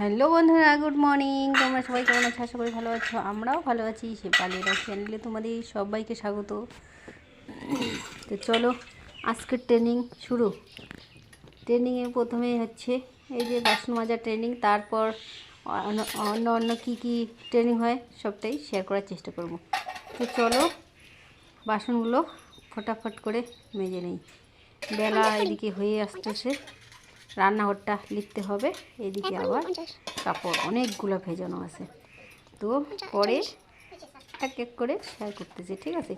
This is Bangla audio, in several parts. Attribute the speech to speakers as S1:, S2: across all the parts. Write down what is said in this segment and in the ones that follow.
S1: হ্যালো বন্ধুরা গুড মর্নিং। তোমরা সবাই কেমন আছো? আশা করি ভালো আছো আমরাও ভালো আছি। সে পালিয়ে চ্যানেলে তোমাদের সবাইকে স্বাগত। তো চলো আজকের ট্রেনিং শুরু। ট্রেনিংয়ে প্রথমে হচ্ছে এই যে বাসন মাজার ট্রেনিং তারপর অন্য- অন্য অন্য কী কী ট্রেনিং হয় সবটাই শেয়ার করার চেষ্টা করব। তো চলো বাসনগুলো ফটাফট করে মেজে নেই। বেলা এদিকে হয়ে আসতেছে। রান্নাঘরটা লিখতে হবে এদিকে আবার কাপড় অনেকগুলো ভেজানো আছে। তো পরে এক এক করে শেয়ার করতেছি ঠিক আছে?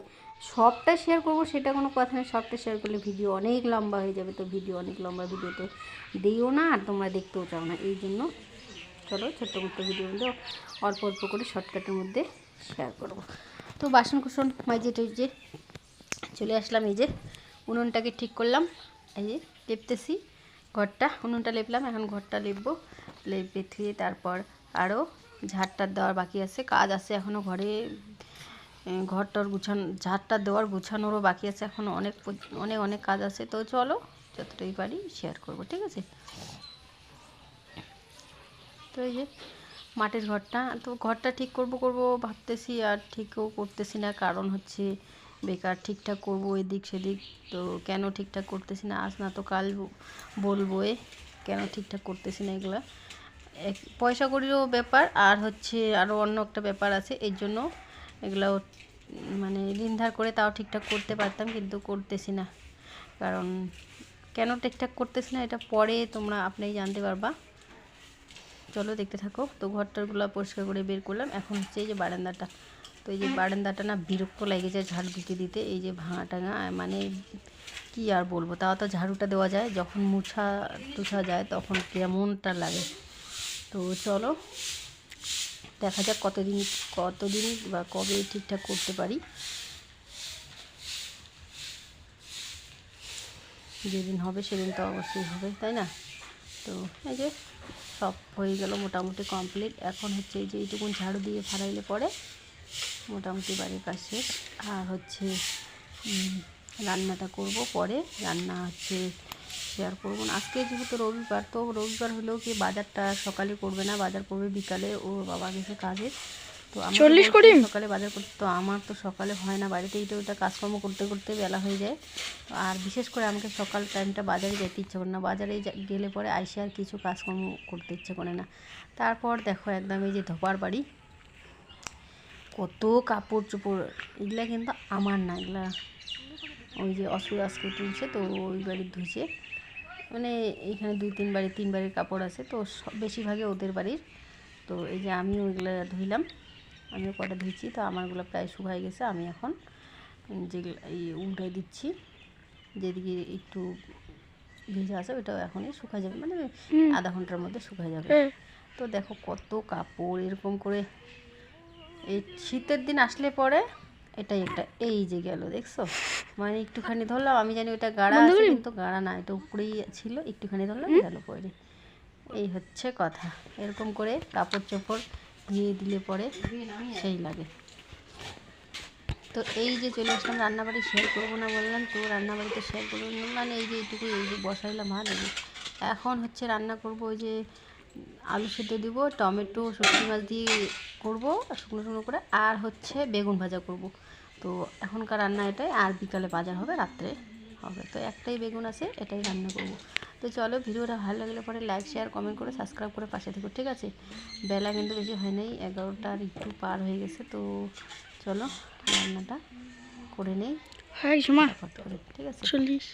S1: সবটা শেয়ার করব সেটা কোনো কথা নেই সবটা শেয়ার করলে ভিডিও অনেক লম্বা হয়ে যাবে তো ভিডিও অনেক লম্বা ভিডিও তো দিও না আর তোমরা দেখতেও চাও না। এই জন্য চলো ছোট্ট মোট্ট ভিডিও মধ্যে অল্প অল্প করে শর্টকাটের মধ্যে শেয়ার করব। তো বাসন কুসন মাঝে টুজে চলে আসলাম এই যে উনুনটাকে ঠিক করলাম এই যে লেপতেছি ঘরটা, উনুনটা লেপলাম, এখন ঘরটা লেপবো। লেপে থুয়ে তারপর আরও ঝাড়টার দেওয়ার বাকি আছে, কাজ আছে এখনও ঘরে। ঘরটার গুছানো, ঝাড়টা দেওয়ার গুছানোরও বাকি আছে এখনও অনেক অনেক অনেক কাজ আছে। তো চলো, যতটাই পারি শেয়ার করব, ঠিক আছে? তো এই যে মাটির ঘরটা, তো ঘরটা ঠিক করব করব ভাবতেছি আর ঠিকও করতেছি না। কারণ হচ্ছে বেকার ঠিকঠাক করব, এদিক সেদিক তো কেন ঠিকঠাক করতেছি না? আজ না তো কাল বলব এ কেন ঠিকঠাক করতেছি না এগুলা। এক, পয়সা করিরও ব্যাপার আর হচ্ছে আরও অন্য একটা ব্যাপার আছে, এর জন্য এগুলো মানে ঋণ ধার করে তাও ঠিকঠাক করতে পারতাম কিন্তু করতেছি না। কারণ কেন ঠিকঠাক করতেছি না এটা পরে তোমরা আপনিই জানতে পারবা। চলো দেখতে থাকো, তো ঘরটারগুলো পরিষ্কার করে বের করলাম। এখন হচ্ছে এই যে বারান্দাটা। তো এই যে বারান্দাটা না বিরক্ত লেগেছে ঝাড়ু দিতে দিতে, এই যে ভাঙা টাঙা মানে কি আর বলব, তাও তো ঝাড়ুটা দেওয়া যায়, যখন মুছা টুছা যায় তখন কেমনটা লাগে। তো চলো, দেখা যাক কতদিন কতদিন বা কবে ঠিকঠাক করতে পারি। যেদিন হবে সেদিন তো অবশ্যই হবে, তাই না? তো এই যে সব হয়ে গেল মোটামুটি কমপ্লিট এখন হচ্ছে এই যে এইটুকুন ঝাড়ু দিয়ে ফাড়াইলে পরে মোটামুটি বাড়ির শেষ আর হচ্ছে রান্নাটা করব পরে। রান্না হচ্ছে শেয়ার করব না। আজকে যেহেতু রবিবার তো রবিবার হলেও কি বাজারটা সকালে করবে না? বাজার করবে বিকালে। ও বাবা গেছে কাজে। তো
S2: চল্লিশ
S1: সকালে বাজার করতে। তো আমার তো সকালে হয় না। বাড়িতে এইটা ওইটা কাজকর্ম করতে করতে বেলা হয়ে যায়। আর বিশেষ করে আমাকে সকাল টাইমটা বাজারে যেতে ইচ্ছে করে না। বাজারে গেলে পরে আইসে আর কিছু কাজকর্ম করতে ইচ্ছে করে না। তারপর দেখো একদম এই যে ধোপার বাড়ি। কত কাপড় চোপড় এগুলা কিন্তু আমার না এগুলা ওই যে অসুর আজকে তুলছে তো ওই বাড়ির ধুইছে মানে এইখানে দুই তিন বাড়ি তিন বাড়ির কাপড় আছে তো সব বেশিরভাগই ওদের বাড়ির। তো এই যে আমি ওইগুলো ধুইলাম আমিও কটা ধুইছি তো আমারগুলো প্রায় শুকাই গেছে আমি এখন যেগুলো এই উল্টাই দিচ্ছি। যেদিকে একটু ভেজা আছে ওইটাও এখনই শুকাই যাবে মানে আধা ঘণ্টার মধ্যে শুকাই যাবে। তো দেখো কত কাপড় এরকম করে এই শীতের দিন আসলে পরে এটাই একটা এই যে গেল দেখছ? মানে একটুখানি ধরলাম আমি জানি ওটা গাড়া আছে কিন্তু গাড়া না এটা উপরেই ছিল একটুখানি ধরলাম গেল পরে। এই হচ্ছে কথা এরকম করে কাপড় চোপড় ধুয়ে দিলে পরে সেই লাগে। তো এই যে চলে আসলাম রান্নাবাড়ি শেয়ার করব না বললাম তো রান্নাবাড়িতে শেয়ার করব না মানে এই যে এইটুকু এই যে বসাইলাম যে। এখন হচ্ছে রান্না করব ওই যে আলু সেদ্ধ দিব টমেটো সবজি মাছ দিয়ে করব শুকনো শুকনো করে আর হচ্ছে বেগুন ভাজা করব। তো এখনকার রান্না এটাই আর বিকালে বাজার হবে রাত্রে হবে। তো একটাই বেগুন আছে এটাই রান্না করব। তো চলো ভিডিওটা ভালো লাগলে পরে লাইক শেয়ার কমেন্ট করে সাবস্ক্রাইব করে পাশে থেকো ঠিক আছে? বেলা কিন্তু বেশি হয় নাই এগারোটার একটু পার হয়ে গেছে তো চলো রান্নাটা করে নেই। ঠিক আছে?
S2: চল্লিশ।